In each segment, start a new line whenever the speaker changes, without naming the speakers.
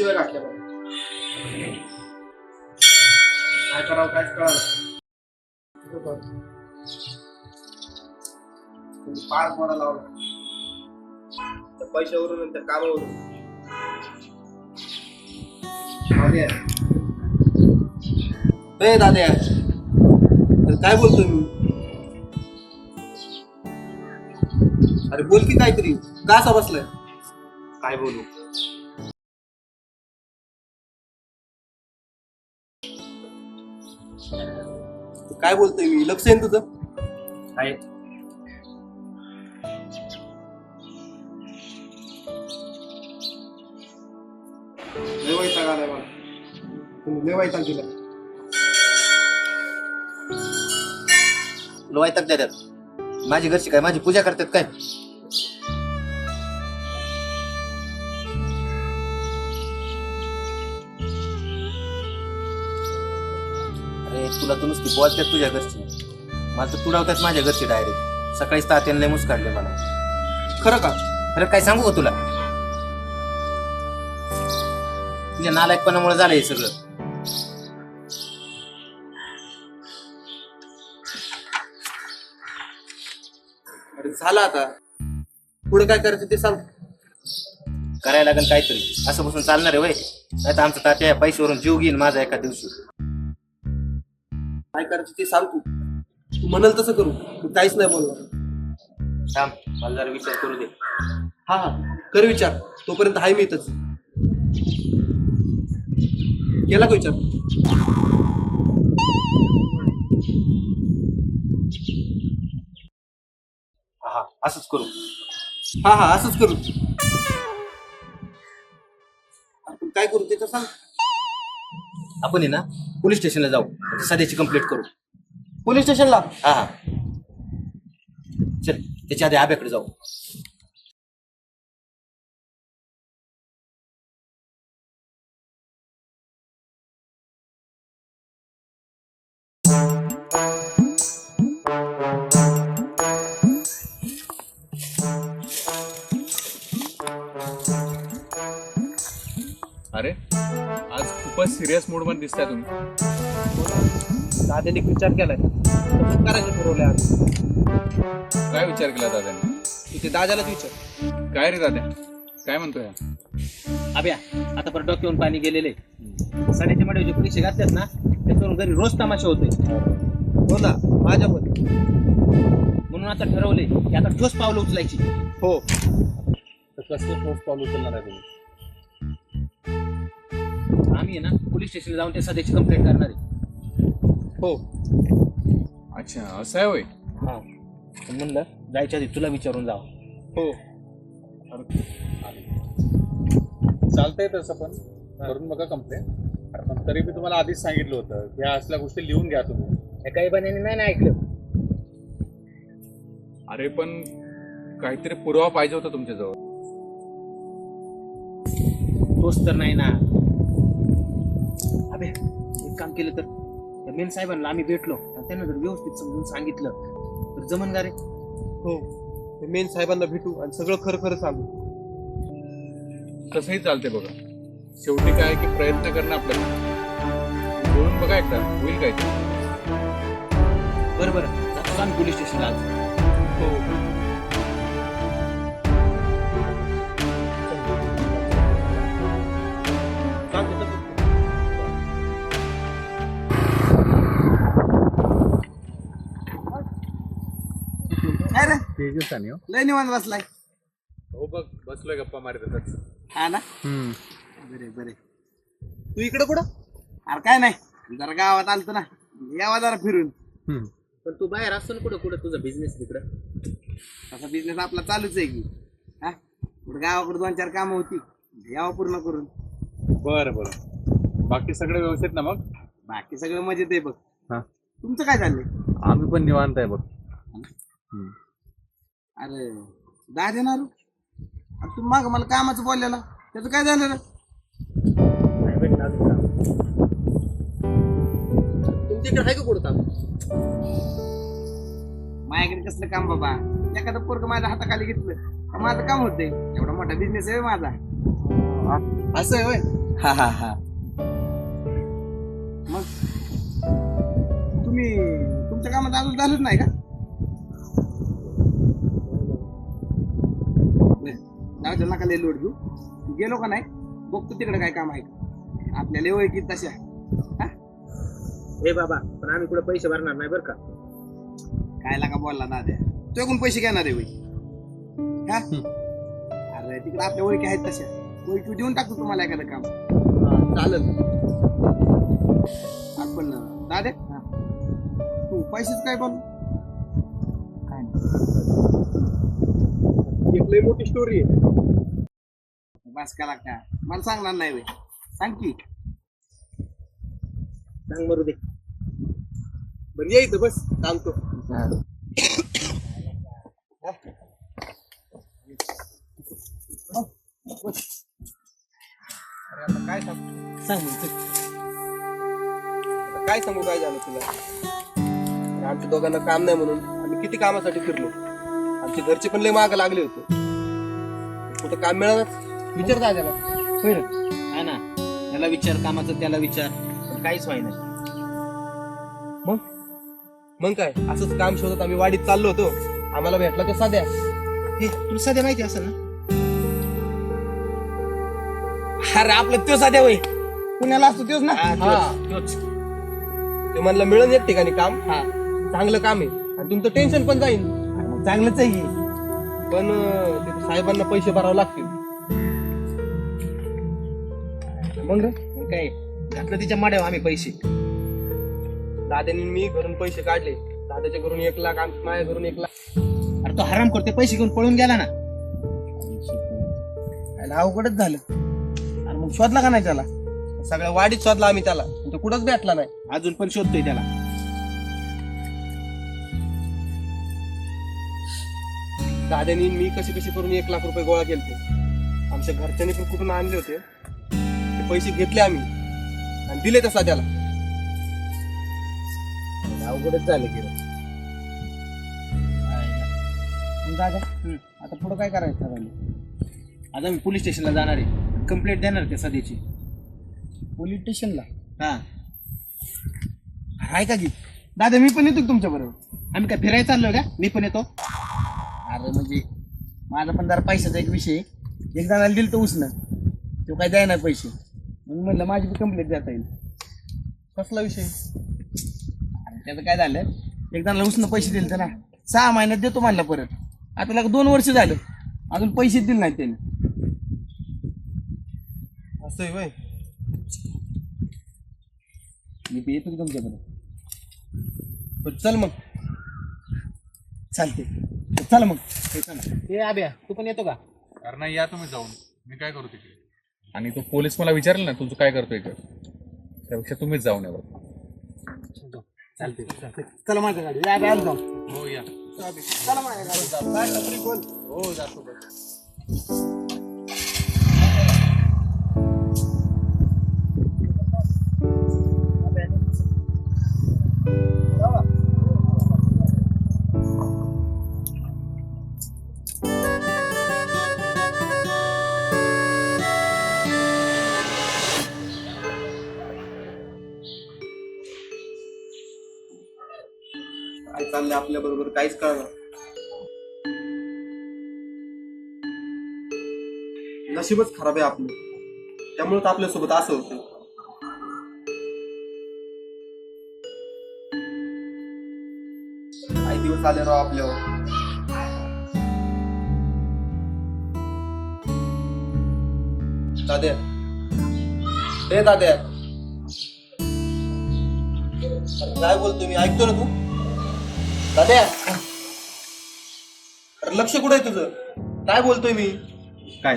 शिवाय घातल्या बघा काय करावं कायच कळालं? पार मोडा लावला पैशावरून त्या कामावरून. ए दाद्या काय बोलतोय मी? अरे बोल की काहीतरी. का असा बसलाय? काय बोलू? काय बोलतोय मी? लक्ष आहे ना तुझं?
आहे.
लय वैताग आलाय मला. तुम्ही लय वैताग दिला
लोवाय तक देतात माझी घरची काय? माझी पूजा करतात काय? अरे तुला तर नुसती बोलतात तुझ्या घरची. मला तर तुडावतात माझ्या घरची डायरेक्ट सकाळीच तात्याने मुस काढले मला.
खरं का?
अरे काय सांगू का तुला? तुझ्या नालायकपणामुळे झालं हे सगळं.
अरे झालं आता. पुढे काय करायचं ते सांग.
करायला लागेल काहीतरी. असं बसून चालणार आहे वय. नाही तर आमचं तात्या पैशावरून जीव घेईन माझा एका दिवशी.
करायचं ते सांग तू तू म्हणाल तसं करू मी काहीच नाही बोलणार.
थांब मला जरा विचार करू दे.
हा हा कर विचार. तोपर्यंत हाय मी इथंच. केला का विचार?
हा हा असंच करू.
हा हा असंच करू. आपण काय करू ते तर सांग.
आपण आहे ना पोलीस स्टेशनला जाऊ. सध्याची कंप्लीट करू.
पोलीस स्टेशनला
हा हा. चल त्याच्या आधी आब्याकडे जाऊ.
अरे खूपच सिरियस मूडमध्ये दिसताय तुम्ही.
दादाने विचार केलाय. करायचं ठरवलंय आज
काय विचार केला दादाने?
तू ते दादालाच विचार.
काय रे दादा? काय म्हणतोय?
आब्या आता परत डोक्यावरून पाणी गेलेले सध्याच्या मध्ये जे पैसे घातलेत ना त्याच्यावरून घरी रोज तमाशा होतोय.
हो ना माझ्या पण
म्हणून आता ठरवले की आता ठोस पावलं उचलायची.
हो.
कसं ठोस पाऊल उचलणार आहे तुम्ही?
आम्ही आहे ना पोलीस स्टेशनला जाऊन त्या सध्याची कंप्लेंट करणार आहे.
हो.
अच्छा असं आहे होय?
हा. म्हणलं जायच्या आधी तुला विचारून जावं.
हो.
चालतंय तसं पण. करून बघा कंप्लेंट पण तरी मी तुम्हाला आधीच सांगितलं होतं की ह्या असल्या गोष्टी लिहून घ्या तुम्ही.
हे काही बन्याने नाही ना ऐकलं.
अरे पण काहीतरी पुरावा पाहिजे होता तुमच्याजवळ.
तोच तर नाही ना. अबे एक काम केलं तर. त्या मेन साहेबांना आम्ही भेटलो. आणि त्यांना जर व्यवस्थित समजून सांगितलं तर जमन का रे?
हो मेन साहेबांना भेटू आणि सगळं खरं खरं सांगू.
तसंही चालते बघा. शेवटी काय की प्रयत्न करणं आपल्याला. बोलून बघा एकदा होईल काय ते?
बरं बरं. जातो आम्ही पोलीस स्टेशनला आज.
हो. रे
तेजस आणि
लय निवांत बसलाय.
हो बघ बसलोय गप्पा मारत
हा ना? बरे बरे. तू इकडं कुठं? अरे काय नाही जरा गावात आलतो ना. यावा जरा फिरून.
पण तू बाहेर असतो ना कुठं कुठं तुझा बिझनेस तिकडं?
तसा बिझनेस आपला चालूच आहे की. हा? कुठं गावाकडे दोन चार कामं होती. यावं पूर्ण करून.
बरं बरं. बाकी सगळं व्यवस्थित ना मग?
बाकी सगळं मजेत आहे बघ.
हा.
तुमचं काय चाललंय?
आम्ही पण निवांत आहे बघ.
अरे दहा देणार? तू माग मला कामाचं बोललेला. त्याचं काय झालं रे?
तुझ्याकडे आहे का कुठं काम?
माझ्याकडे कसलं काम बाबा? एखादं पोरग माझ्या हाताखाली घेतलं का माझं काम होतंय. एवढा मोठा बिझनेस आहे माझा.
असं आहे होय?
हा हा हा. मग तुम्ही तुमच्या कामात अजून झालंच नाही का? दे नका लय लोड घेऊ. गेलो का नाही बघतो तिकडे काय काम आहे. का आपल्याला ओळखीत तशा हा?
हे बाबा पण आम्ही कुठे पैसे भरणार नाही बरं का?
काय लागा बोलला दाद्या. तो कोण पैसे घेणार आहे बाई हा? अरे तिकडे आपल्या ओळखी आहेत तशा. ओळखी देऊन टाकतो तुम्हाला एखादं काम.
चालेल.
आपण दाद्या तू पैसेच काय बोल?
एक लई मोठी स्टोरी आहे.
बस करा का? मला सांगणार नाही बाई. सांग की.
सांग मरू दे. बरं ये इथं बस सांगतो
अरे आता काय सांग?
सांग.
आता काय सांगू काय झालं तुला? अरे आमच्या दोघांना काम नाही म्हणून आम्ही किती कामासाठी फिरलो. आमचे घरचे पण लय मागं लागले होते. कुठं काम मिळालं? विचार त्याला
होय ना? हा ना. त्याला विचार कामाचं त्याला विचार. पण काहीच व्हाय नाही.
मग? मग काय? असंच काम शोधत आम्ही वाडीत चाललो होतो. आम्हाला भेटला तो साध्या.
हे तुला सध्या माहिती असं ना?
अरे आपलं तो साध्या वय पुण्याला असतो तोच ना?
हा.
ते म्हणलं मिळून एक ठिकाणी काम.
हा.
चांगलं काम आहे. आणि तुमचं टेन्शन पण जाईल
चांगलंच आहे.
पण अं, ते साहेबांना पैसे भरावे लागतील.
मग काय? घातलं तिच्या माड्यावर आम्ही पैसे.
दादानी मी घरून पैसे काढले. दादाच्या घरून एक लाख आम- माझ्या घरून एक लाख.
अरे तो हराम करते पैसे घेऊन पळून गेला ना.
अवघडच झालं. अरे मग शोधला का नाही त्याला?
सगळ्या वाडीत शोधला आम्ही त्याला. पण तो कुठंच भेटला नाही.
अजून पण शोधतोय त्याला.
दादानी मी कसे कसे करून एक लाख रुपये गोळा केले आमच्या घरच्यांनी पण कुठून आणले होते. पैसे घेतले आम्ही. आणि दिले त्या साध्याला
अवघडच झालं की रे. मग दादा आता पुढं काय करायचं ठरवलं
आज आम्ही पोलीस स्टेशनला जाणार आहे. कंप्लेंट देणार त्या सध्याची
पोलीस स्टेशनला?
हा.
आहे का की. दादा मी पण येतो तुमच्या बरोबर?
आम्ही काय फिरायला चाललोय का? मी पण येतो.
अरे म्हणजे माझा पण जरा पैशाचा एक विषय आहे. एक जणाला दिलं तर उसनं. तो काय द्याय नाही पैसे? म्हणून म्हणलं माझी बी कंप्लेंट देता येईल.
कसला विषय?
आणि त्याचं काय झालं? एक जणाला उसनं पैसे दिले ना सहा महिन्यात देतो म्हणलं परत. आता त्याला दोन वर्ष झालं. अजून पैसे दिले नाहीत त्याने.
असं आहे वय.
मी बी येतो की तुमच्या बरोबर
बरं, चल मग.
चालते चला मग.
ते आब्या तू पण येतो का?
अरे नाही या तुम्ही जाऊन. मी काय करू तिकडे? आणि तो पोलीस मला विचारेल ना तुझं काय करतोय का त्यापेक्षा तुम्हीच जाऊन या बरं.
चालते चला माझ्या गाडी या जाऊ
हो या.
चला माझ्या गाडी काय नोकरी बोल.
हो जातो
चाललंय आपल्या बरोबर काहीच कळणार. नशीबच खराब आहे आपलं. त्यामुळे आपल्यासोबत असं होतं. काही दिवस आले राव आपल्यावर. दाद्या हे दाद्या काय बोलतो मी? ऐकतो ना तू? दाद्या. अरे लक्ष कुठे आहे तुझं? काय बोलतोय मी?
काय?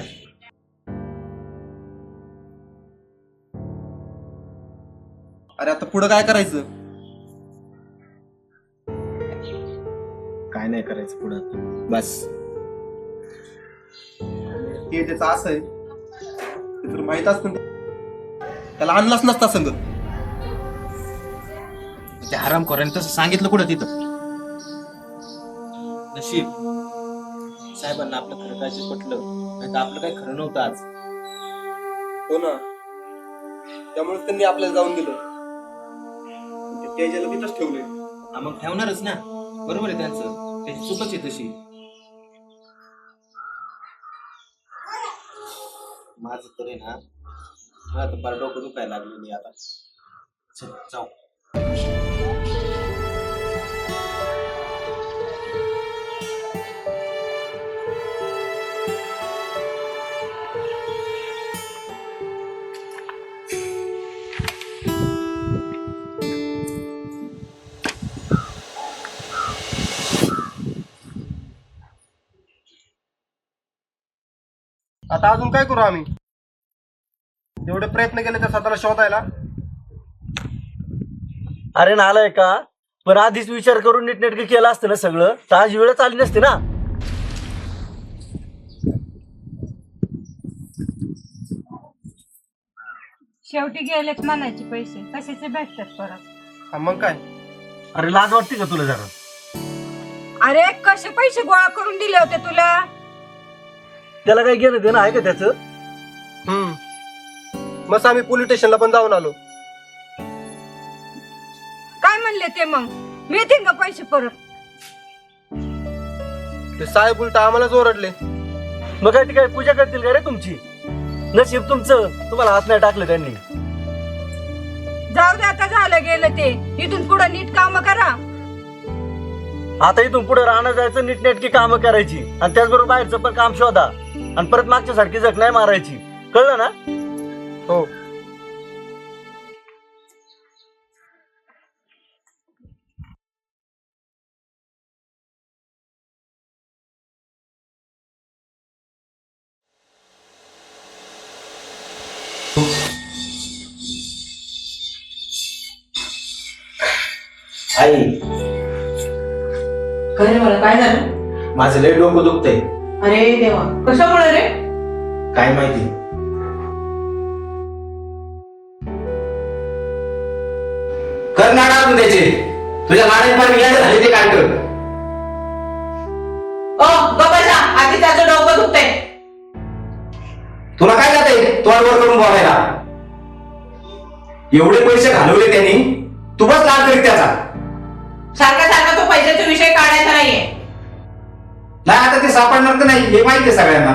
अरे आता पुढं काय करायचं?
काय नाही करायचं पुढं. बस.
हे त्याचं असं आहे ते तुला माहीत असतं. त्याला आणलाच नसता संग
त्या हरामखोराने तसं सांगितलं कुठं तिथं? नशीब. साहेबांना आपलं खरं काय ते पटलं नाही तर आपलं काही खरं नव्हतं आज.
हो ना. त्यामुळे त्यांनी आपल्याला जाऊन दिलं. ते तेजाला तिथंच ठेवले
हा, मग ठेवणारच ना. बरोबर आहे त्यांचं. त्याची चुकच आहे तशी. माझं तर आहे ना मला तर फार डोकं दुखायला लागलं मी आता. चल जाऊ.
आता अजून काय करू आम्ही? एवढे प्रयत्न केले त्या स्वतःला शोधायला.
अरे नालाय का? पण आधीच विचार करून नीटनेटके केलं असतं ना सगळं. तर आज वेळ आली नसते ना?
शेवटी गेलेच म्हणायचे पैसे. कशाचे भेटतात परत?
हा, मग काय?
अरे लाज वाटते का तुला जरा?
अरे कसे पैसे गोळा करून दिले होते तुला?
त्याला काही घेणं देणं आहे का त्याचं?
हम्म. मस्त आम्ही पोलीस स्टेशनला पण जाऊन आलो.
काय म्हणले ते मग? मिळतील का पैसे परत?
ते साहेब उलट आम्हालाच ओरडले.
मग काय ती काय पूजा करतील का रे तुमची? नशीब तुमचं. तुम्हाला हात नाही टाकलं त्यांनी.
जाऊ दे आता झालं गेलं ते. इथून पुढे नीट काम करा.
आता इथून पुढे राहणं जायचं नीटनेटकी कामं करायची. आणि त्याचबरोबर बाहेरचं पण काम शोधा. आणि परत मागच्या सारखी जग नाही मारायची. कळलं ना?
हो.
आई.
काय रे मला काय झालं?
माझं लय डोकं दुखतंय.
अरे देवा कशामुळे रे?
काय माहिती. कर ना टाकून त्याचे. तुझ्या गाड्यात पण यायला झाले ते काय कर
ओ आधी त्याचं डोकं दुखतंय.
तुला काय जाते तोंडवर करून बोलायला. एवढे पैसे घालवले त्यांनी. तू बस लाल करीत त्याचा.
सारखा सारखा तो पैशाचा विषय काढायचा नाहीये.
ते सापडणार तर नाही हे माहिती सगळ्यांना.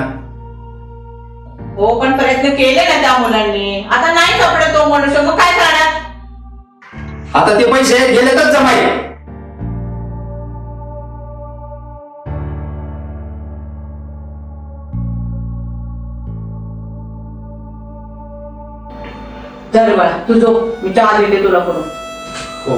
हो पण प्रयत्न केले ना त्या मुलांनी. आता नाही सापडत तो मनुष्य मग काय करणार?
आता ते पैसे गेले तर जमाई
धर बाळा तू जो मी चहा देते तुला करून.
हो.